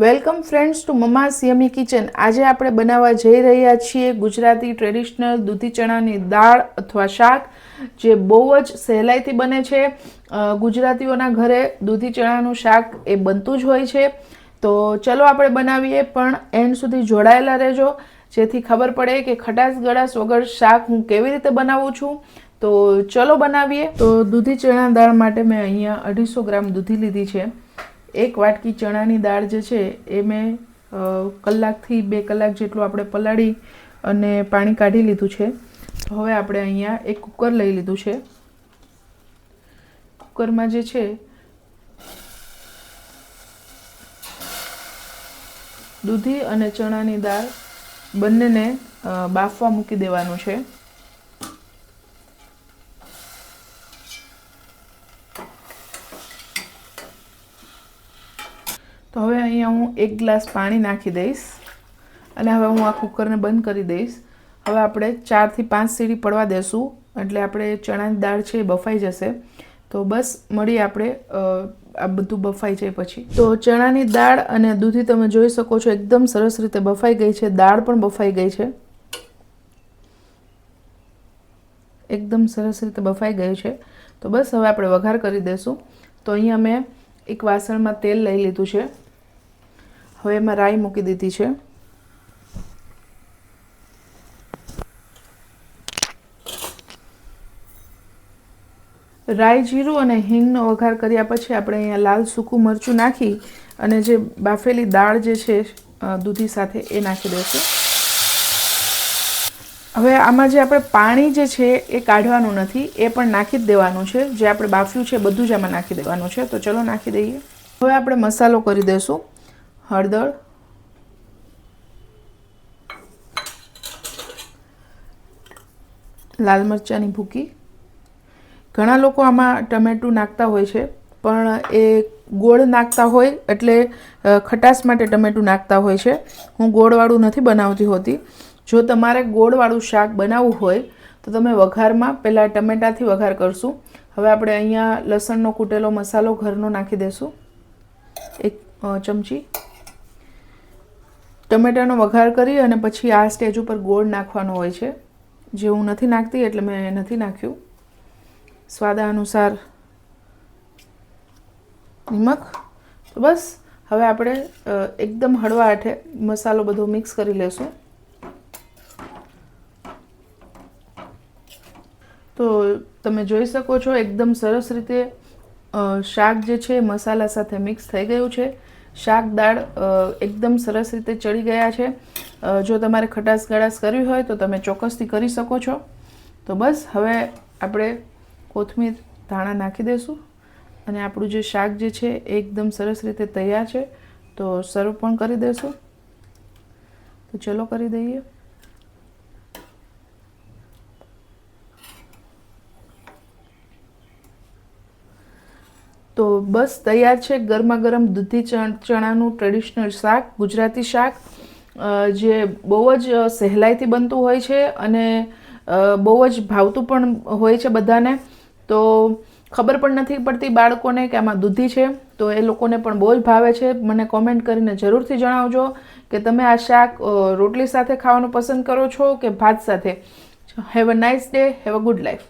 Welcome friends to મમા સિયમી kitchen. આજે આપણે બનાવવા જઈ રહ્યા છીએ ગુજરાતી ટ્રેડિશનલ દૂધી ચણાની દાળ અથવા શાક, જે બહુ જ સહેલાઈથી બને છે. ગુજરાતીઓના ઘરે દૂધી ચણાનું શાક એ બનતું જ હોય છે. તો ચલો આપણે બનાવીએ, પણ એન્ડ સુધી જોડાયેલા રહેજો, જેથી ખબર પડે કે ખટાશ ગળાશ વગર શાક હું કેવી રીતે બનાવું છું. તો ચલો બનાવીએ. તો દૂધી ચણા દાળ માટે મેં અહીંયા અઢીસો ગ્રામ દૂધી લીધી છે. એક વાટકી ચણાની દાળ જે છે એ મેં કલાકથી બે કલાક જેટલું આપણે પલાળી અને પાણી કાઢી લીધું છે. હવે આપણે અહીંયા એક કુકર લઈ લીધું છે. કુકરમાં જે છે, દૂધી અને ચણાની દાળ બંનેને બાફવા મૂકી દેવાનું છે. તો હવે અહીંયા હું એક ગ્લાસ પાણી નાખી દઈશ અને હવે હું આ કુકરને બંધ કરી દઈશ. હવે આપણે ચારથી પાંચ સીડી પડવા દેશું, એટલે આપણે ચણાની દાળ છે એ બફાઈ જશે. તો બસ, મળી આપણે આ બધું બફાઈ જાય પછી. તો ચણાની દાળ અને દૂધી તમે જોઈ શકો છો એકદમ સરસ રીતે બફાઈ ગઈ છે, દાળ પણ બફાઈ ગઈ છે. એકદમ સરસ રીતે બફાઈ ગયું છે. તો બસ, હવે આપણે વઘાર કરી દઈશું તો અહીંયા મેં એક વાસણમાં તેલ લઈ લીધું છે. હવે એમાં રાઈ મૂકી દીધી છે. રાઈ જીરું અને હિંગનો વઘાર કર્યા પછી આપણે અહીંયા લાલ સૂકું મરચું નાખી અને જે બાફેલી દાળ જે છે દૂધી સાથે એ નાખી દઈશું. હવે આમાં જે આપણે પાણી જે છે એ કાઢવાનું નથી, એ પણ નાખી જ દેવાનું છે. જે આપણે બાફ્યું છે બધું જ આમાં નાખી દેવાનું છે. તો ચલો નાખી દઈએ. હવે આપણે મસાલો કરી દઈશું. હળદર. લાલ મરચાંની ભૂકી. ઘણા લોકો આમાં ટમેટું નાખતા હોય છે, પણ એ ગોળ નાખતા હોય એટલે ખટાશ માટે ટમેટું નાખતા હોય છે. હું ગોળવાળું નથી બનાવતી હોતી. જો તમારે ગોળવાળું શાક બનાવવું હોય, તો તમે વઘારમાં પહેલાં ટમેટાથી વઘાર કરશું. હવે આપણે અહીંયા લસણનો કૂટેલો મસાલો ઘરનો નાખી દઈશું એક ચમચી. ટમેટાનો વઘાર કરી અને પછી આ સ્ટેજ ઉપર ગોળ નાખવાનો હોય છે. જે હું નથી નાખતી એટલે મેં નથી નાખ્યું. સ્વાદા અનુસાર નિમક. તો બસ, હવે આપણે એકદમ હળવા આઠે મસાલો બધો મિક્સ કરી લેશું. તો તમે જોઈ શકો છો એકદમ સરસ રીતે શાક જે છે મસાલા સાથે મિક્સ થઈ ગયું છે. શાક દાળ એકદમ સરસ રીતે ચડી ગયા છે. જો તમારે ખટાશ ગળાશ કરવી હોય તો તમે ચોક્કસથી કરી શકો છો. તો બસ, હવે આપણે કોથમીર ધાણા નાખી દઈશું અને આપણું જે શાક જે છે એ એકદમ સરસ રીતે તૈયાર છે. તો સર્વ પણ કરી દઈશું તો ચલો કરી દઈએ. તો બસ તૈયાર છે ગરમા ગરમ દૂધી ચણ- ચણાનું ટ્રેડિશનલ શાક, ગુજરાતી શાક જે બહુ જ સહેલાઈથી બનતું હોય છે અને બહુ જ ભાવતું પણ હોય છે બધાને. તો ખબર પણ નથી પડતી બાળકોને કે આમાં દૂધી છે. તો એ લોકોને પણ બહુ જ ભાવે છે. મને કોમેન્ટ કરીને જરૂરથી જણાવજો કે તમે આ શાક રોટલી સાથે ખાવાનું પસંદ કરો છો કે ભાત સાથે. Have a nice day have a good life